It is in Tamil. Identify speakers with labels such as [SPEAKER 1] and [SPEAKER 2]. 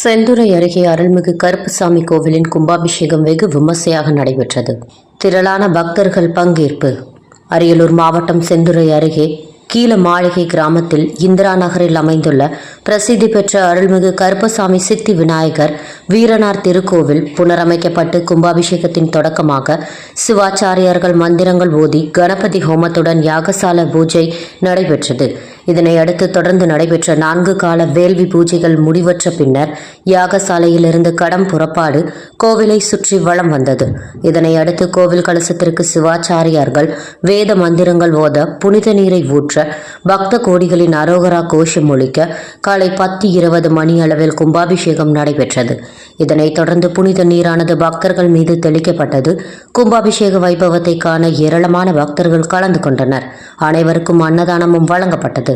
[SPEAKER 1] செந்துறை அருகே அருள்மிகு கருப்புசாமி கோவிலின் கும்பாபிஷேகம் வெகு விமர்சையாக நடைபெற்றது. திரளான பக்தர்கள் பங்கேற்பு. அரியலூர் மாவட்டம் செந்துறை அருகே கீழ மாளிகை கிராமத்தில் இந்திரா நகரில் அமைந்துள்ள பிரசித்தி பெற்ற அருள்மிகு கருப்பசாமி சித்தி விநாயகர் வீரனார் திருக்கோவில் புனரமைக்கப்பட்டு கும்பாபிஷேகத்தின் தொடக்கமாக சிவாச்சாரியார்கள் மந்திரங்கள் ஓதி கணபதி ஹோமத்துடன் யாகசால பூஜை நடைபெற்றது. இதனை அடுத்து தொடர்ந்து நடைபெற்ற நான்கு கால வேள்வி பூஜைகள் முடிவற்ற பின்னர் யாகசாலையிலிருந்து கடம் புறப்பாடு கோவிலை சுற்றி வலம் வந்தது. இதனை அடுத்து கோவில் கலசத்திற்கு சிவாச்சாரியார்கள் வேத மந்திரங்கள் ஓத புனித நீரை ஊற்ற பக்த கோடிகளின் அரோகரா கோஷம் ஒழிக்க காலை பத்து இருபது மணி அளவில் கும்பாபிஷேகம் நடைபெற்றது. இதனைத் தொடர்ந்து புனித நீரானது பக்தர்கள் மீது தெளிக்கப்பட்டது. கும்பாபிஷேக வைபவத்தை காண ஏராளமான பக்தர்கள் கலந்து கொண்டனர். அனைவருக்கும் அன்னதானமும் வழங்கப்பட்டது.